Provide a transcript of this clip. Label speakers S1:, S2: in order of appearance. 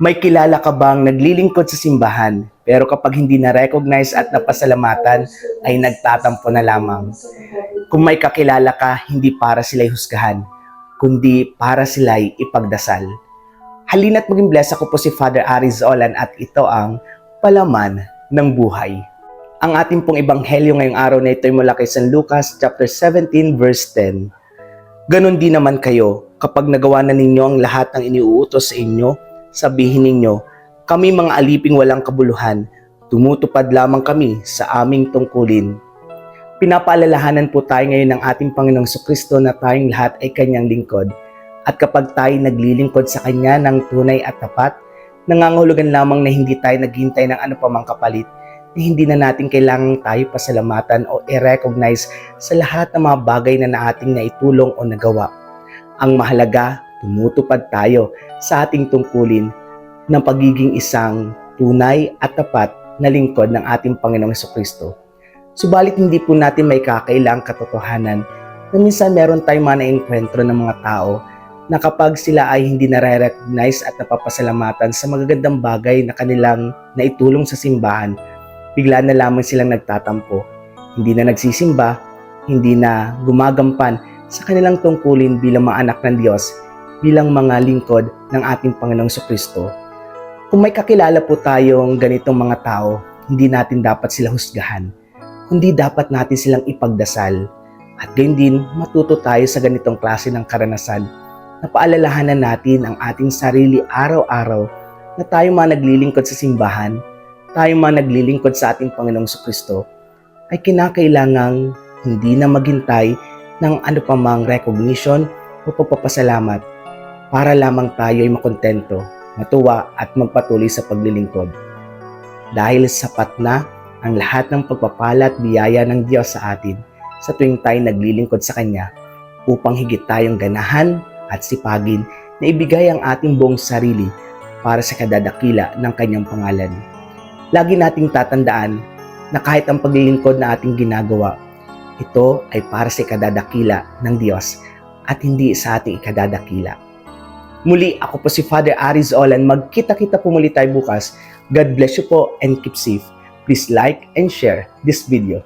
S1: May kilala ka bang naglilingkod sa simbahan pero kapag hindi na-recognize at napasalamatan ay nagtatampo na lamang? Kung may kakilala ka, hindi para sila'y husgahan, kundi para sila'y ipagdasal. Halina't maging bless ako po si Father Aris Olan at ito ang Palaman ng Buhay. Ang ating pong ebanghelyo ngayong araw na ito ay mula kay San Lucas chapter 17 verse 10. Ganon din naman kayo kapag nagawa na ninyo ang lahat ng iniuutos sa inyo, sabihin ninyo, kami mga aliping walang kabuluhan, tumutupad lamang kami sa aming tungkulin. Pinapaalalahanan po tayo ngayon ng ating Panginoong Kristo na tayong lahat ay kanyang lingkod. At kapag tayo naglilingkod sa kanya ng tunay at tapat, nangangahulugan lamang na hindi tayo naghintay ng ano pa mang kapalit, na hindi na natin kailangang tayo pasalamatan o i-recognize sa lahat ng mga bagay na naating naitulong o nagawa. Ang mahalaga, tumutupad tayo sa ating tungkulin ng pagiging isang tunay at tapat na lingkod ng ating Panginoong Kristo. Subalit hindi po natin may kakailang katotohanan na minsan meron tayong mga na-enkwentro ng mga tao na kapag sila ay hindi nare-recognize at napapasalamatan sa magagandang bagay na kanilang naitulong sa simbahan, bigla na lamang silang nagtatampo. Hindi na nagsisimba, hindi na gumagampan sa kanilang tungkulin bilang mga anak ng Diyos, bilang mga lingkod ng ating Panginoong Kristo. Kung may kakilala po tayong ganitong mga tao, hindi natin dapat sila husgahan, kundi dapat natin silang ipagdasal. At gayon din, matuto tayo sa ganitong klase ng karanasan na paalalahanan natin ang ating sarili araw-araw na tayo mga naglilingkod sa simbahan, tayo mga naglilingkod sa ating Panginoong Kristo, ay kinakailangang hindi na maghintay ng ano pa mang recognition o pagpapasalamat para lamang tayo ay makontento, matuwa at magpatuloy sa paglilingkod. Dahil sapat na ang lahat ng pagpapala at biyaya ng Diyos sa atin sa tuwing tayo naglilingkod sa Kanya upang higit tayong ganahan at sipagin na ibigay ang ating buong sarili para sa kadadakila ng Kanyang pangalan. Lagi nating tatandaan na kahit ang paglilingkod na ating ginagawa, ito ay para sa kadadakila ng Diyos at hindi sa ating ikadadakila. Muli, ako po si Father Aris Olan. Magkita-kita po muli tayo bukas. God bless you po and keep safe. Please like and share this video.